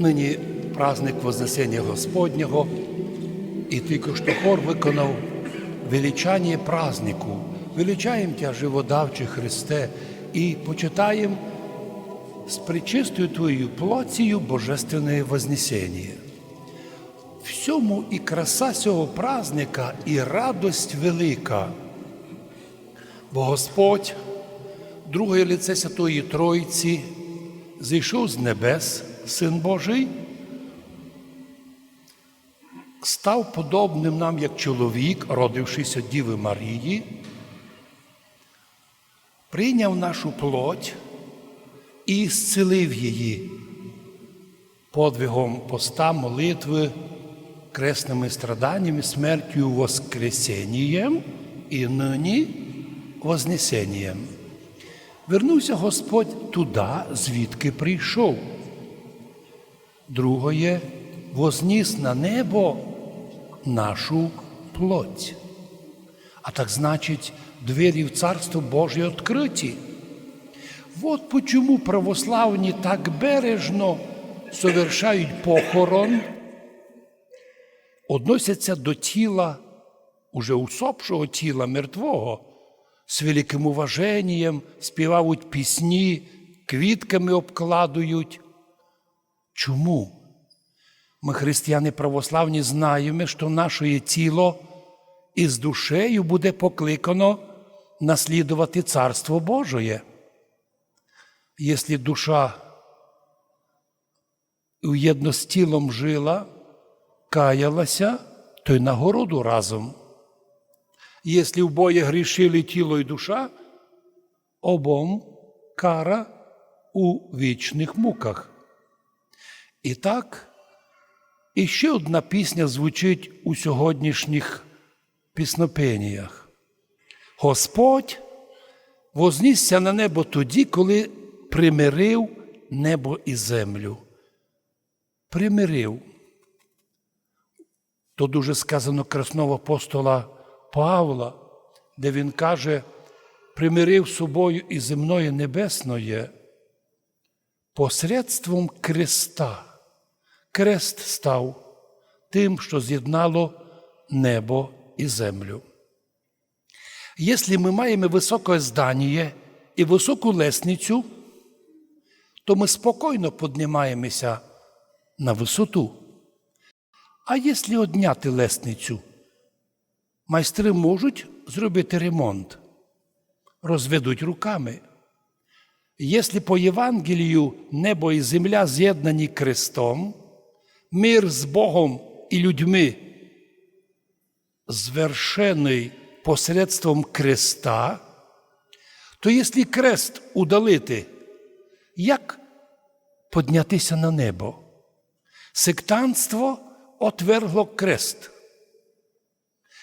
Нині праздник Вознесення Господнього, і тільки що хор виконав величання празднику. Величаємо Тя, живодавче Христе, і почитаємо з причистою Твоєю плоцією Божественне Вознесення. Всьому і краса цього праздника, і радость велика. Бо Господь, друге лице Святої Тройці, зійшов з небес, Син Божий, став подобним нам як чоловік, родившись від Діви Марії, прийняв нашу плоть і зцілив її подвигом поста, молитви, кресними страданнями, смертю, воскресенням і нині вознесенням. Вернувся Господь туди, звідки прийшов. Другое, возніс на небо нашу плоть. А так значить, двері в Царство Боже відкриті. Вот почему православні так бережно совершають похорон, относяться до тіла, уже усопшого тіла мертвого, з великим уваженням співають пісні, квітками обкладують. Чому? Ми, християни православні, знаємо, що наше тіло із душею буде покликано наслідувати Царство Божоє. Якщо душа уєдно з тілом жила, каялася, то й нагороду разом. Якщо вбоє грішили тіло і душа, обом кара у вічних муках. І так, іще одна пісня звучить у сьогоднішніх піснопеніях. Господь вознісся на небо тоді, коли примирив небо і землю. Примирив. То дуже сказано красного апостола Павла, де він каже, примирив собою і земної небесноє посредством креста. Крест став тим, що з'єднало небо і землю. Якщо ми маємо високе здання і високу лесницю, то ми спокійно піднімаємося на висоту. А якщо одняти лесницю, майстри можуть зробити ремонт, розведуть руками. Якщо по Євангелію небо і земля з'єднані крестом, мир з Богом і людьми звершений посредством креста, то якщо крест удалити, як піднятися на небо? Сектанство отвергло крест.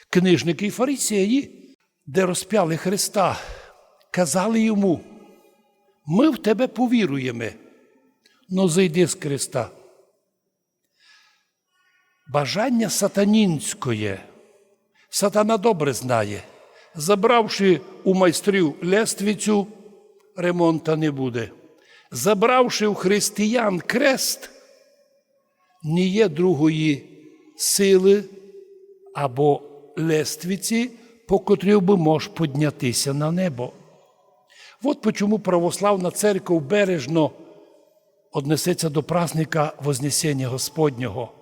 Книжники і фарисеї, де розп'яли Христа, казали йому, ми в тебе повіруємо, но зайди з креста. Бажання сатанінської, сатана добре знає, забравши у майстрів лествицю, ремонта не буде. Забравши у християн крест, не є другої сили або лествиці, по котрій би мож піднятися на небо. От почому православна церква бережно однесеться до праздника Вознесення Господнього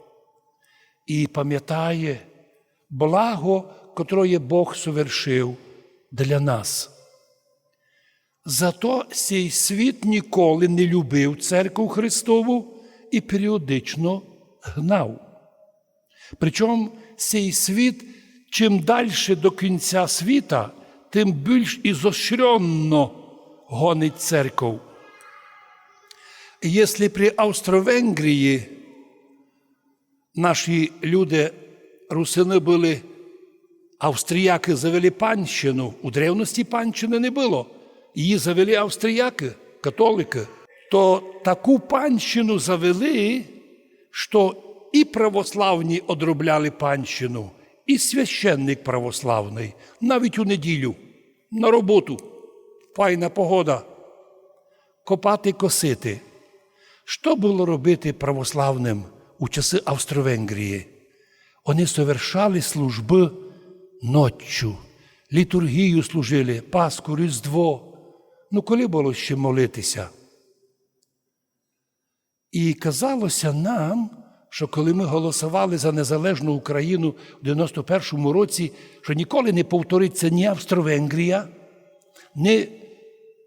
і пам'ятає благо, котроє Бог совершив для нас. Зато цей світ ніколи не любив церкву Христову і періодично гнав. Причому цей світ, чим далі до кінця світа, тим більш ізощренно гонить церкву. Якщо при Австро-Венгрії наші люди, русини були, австріяки завели панщину, у древності панщини не було. Її завели австріяки, католики, то таку панщину завели, що і православні одробляли панщину, і священник православний, навіть у неділю, на роботу, файна погода, копати косити. Що було робити православним у часи Австро-Венгрії? Вони совершали служби ноччю, літургію служили, Пасху, Різдво. Ну, коли було ще молитися? І казалося нам, що коли ми голосували за незалежну Україну в 91-му році, що ніколи не повториться ні Австро-Венгрія, ні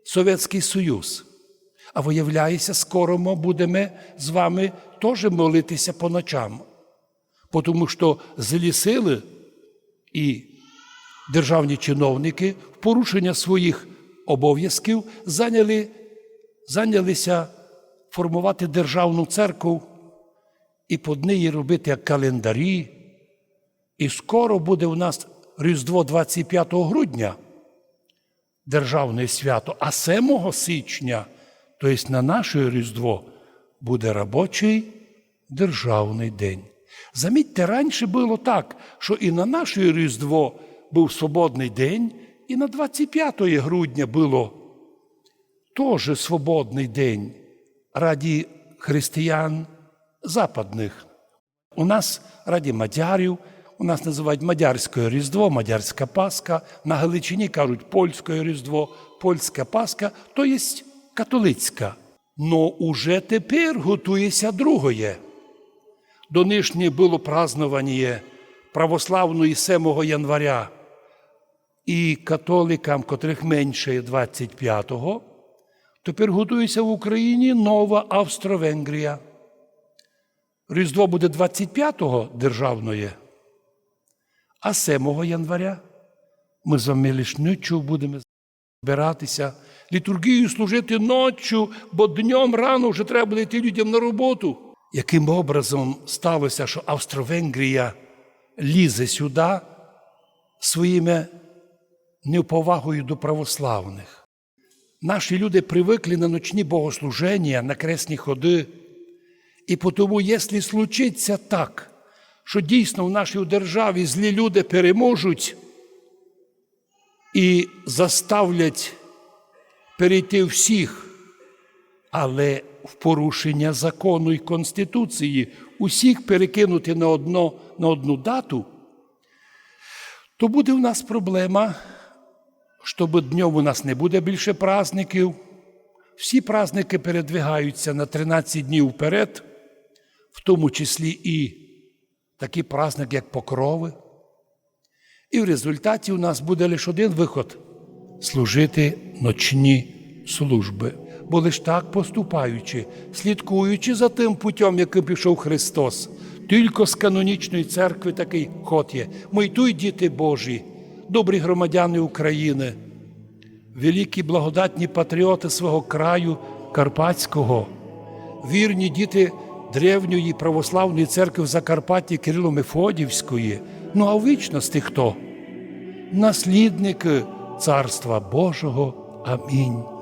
Совєтський Союз. А виявляється, скоро ми будемо з вами теж молитися по ночам. Тому що злі сили і державні чиновники в порушення своїх обов'язків зайняли, зайнялися формувати державну церкву і під неї робити календарі. І скоро буде у нас Різдво 25 грудня, державне свято, а 7 січня, тобто на наше Різдво, буде робочий державний день. Замітьте, раніше було так, що і на наше Різдво був свободний день, і на 25 грудня було теж свободний день раді християн западних. У нас раді мадярів, у нас називають Мадярське Різдво, Мадярська Пасха, на Галичині кажуть польське Різдво, польська Пасха, то є католицька. Но уже тепер готується другое. До нинішнє було празднування православної 7 января і католикам, котрих менше 25-го, тепер готується в Україні нова Австро-Венгрія. Різдво буде 25-го державної, а 7 января ми з вами лиш ночі будемо збиратися, літургію служити ночі, бо днем рано вже треба буде йти людям на роботу. Яким образом сталося, що Австро-Венгрія лізе сюди своїми неповагою до православних? Наші люди привикли на ночні богослуження, на кресні ходи. І тому, якщо случиться так, що дійсно в нашій державі злі люди переможуть і заставлять перейти всіх, але в порушення закону і Конституції усіх перекинути на, одно, на одну дату, то буде в нас проблема, щоб днем у нас не буде більше праздників. Всі праздники передвигаються на 13 днів вперед, в тому числі і такий праздник, як Покрови. І в результаті у нас буде лише один виход служити ночні служби. Бо лиш так поступаючи, слідкуючи за тим путем, яким пішов Христос, тільки з канонічної церкви такий ход є. Ми діти Божі, добрі громадяни України, великі благодатні патріоти свого краю Карпатського, вірні діти древньої православної церкви в Закарпатті Кирило Мефодівської. Ну а в вічності хто? Наслідники Царства Божого. Amém.